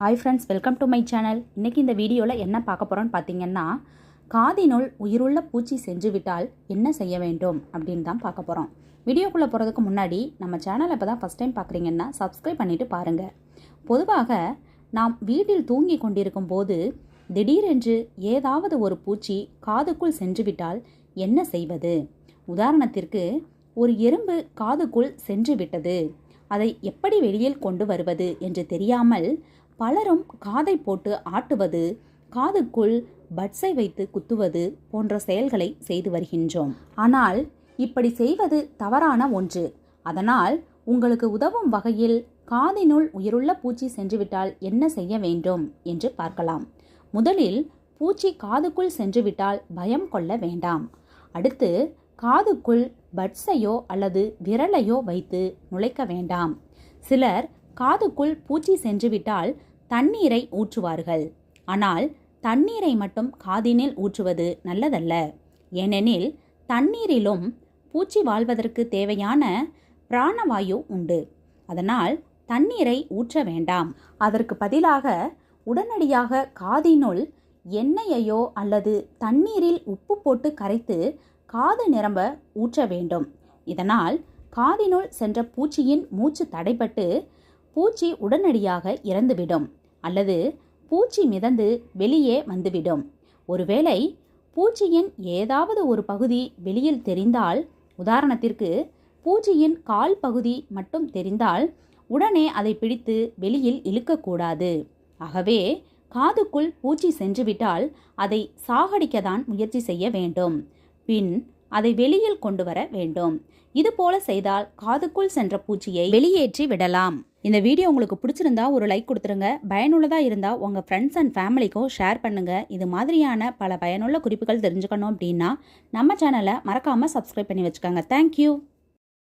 Hi friends welcome to my channel இன்றைக்கி இந்த வீடியோவில் என்ன பார்க்க போகிறோன்னு பார்த்தீங்கன்னா காதினுள் உயிருள்ள பூச்சி சென்று விட்டால் என்ன செய்ய வேண்டும் அப்படின்னு தான் பார்க்க போகிறோம் வீடியோக்குள்ளே போகிறதுக்கு முன்னாடி நம்ம சேனலை இப்போ தான் ஃபஸ்ட் டைம் பார்க்குறீங்கன்னா சப்ஸ்கிரைப் பண்ணிவிட்டு பாருங்கள் பொதுவாக நாம் வீட்டில் தூங்கி கொண்டிருக்கும் போது திடீரென்று ஏதாவது ஒரு பூச்சி காதுக்குள் சென்று விட்டால் என்ன செய்வது? உதாரணத்திற்கு ஒரு எறும்பு காதுக்குள் சென்று விட்டது. அதை எப்படி வெளியில் கொண்டு வருவது என்று தெரியாமல் பலரும் காதை போட்டு ஆட்டுவது காதுக்குள் பட்ஸை வைத்து குத்துவது போன்ற செயல்களை செய்து வருகின்றோம். ஆனால் இப்படி செய்வது தவறான ஒன்று. அதனால் உங்களுக்கு உதவும் வகையில் காதினுள் உயிருள்ள பூச்சி சென்றுவிட்டால் என்ன செய்ய வேண்டும் என்று பார்க்கலாம். முதலில் பூச்சி காதுக்குள் சென்றுவிட்டால் பயம் கொள்ள வேண்டாம். அடுத்து காதுக்குள் பட்ஸையோ அல்லது விரலையோ வைத்து நுழைக்க வேண்டாம். சிலர் காதுக்குள் பூச்சி சென்றுவிட்டால் தண்ணீரை ஊற்றுவார்கள். ஆனால் தண்ணீரை மட்டும் காதினில் ஊற்றுவது நல்லதல்ல. ஏனெனில் தண்ணீரிலும் பூச்சி வாழ்வதற்கு தேவையான பிராணவாயு உண்டு. அதனால் தண்ணீரை ஊற்ற வேண்டாம். அதற்கு பதிலாக உடனடியாக காதினுள் எண்ணெயையோ அல்லது தண்ணீரில் உப்பு போட்டு கரைத்து காது நிரம்ப ஊற்ற வேண்டும். இதனால் காதினுள் சென்ற பூச்சியின் மூச்சு தடைப்பட்டு பூச்சி உடனடியாக இறந்துவிடும். அல்லது பூச்சி மிதந்து வெளியே வந்துவிடும். ஒருவேளை பூச்சியின் ஏதாவது ஒரு பகுதி வெளியில் தெரிந்தால் உதாரணத்திற்கு பூச்சியின் கால் பகுதி மட்டும் தெரிந்தால் உடனே அதை பிடித்து வெளியில் இழுக்கக்கூடாது. ஆகவே காதுக்குள் பூச்சி சென்றுவிட்டால் அதை சாகடிக்கதான் முயற்சி செய்ய வேண்டும். பின் அதை வெளியில் கொண்டு வர வேண்டும். இது போல செய்தால் காதுக்குள் சென்ற பூச்சியை வெளியேற்றி விடலாம். இந்த வீடியோ உங்களுக்கு பிடிச்சிருந்தா ஒரு லைக் கொடுத்துருங்க. பயனுள்ளதாக இருந்தால் உங்கள் ஃப்ரெண்ட்ஸ் அண்ட் ஃபேமிலிக்கும் ஷேர் பண்ணுங்கள் இது மாதிரியான பல பயனுள்ள குறிப்புகள் தெரிஞ்சுக்கணும் அப்படின்னா நம்ம சேனலை மறக்காமல் சப்ஸ்கிரைப் பண்ணி வச்சுக்கோங்க. தேங்க்யூ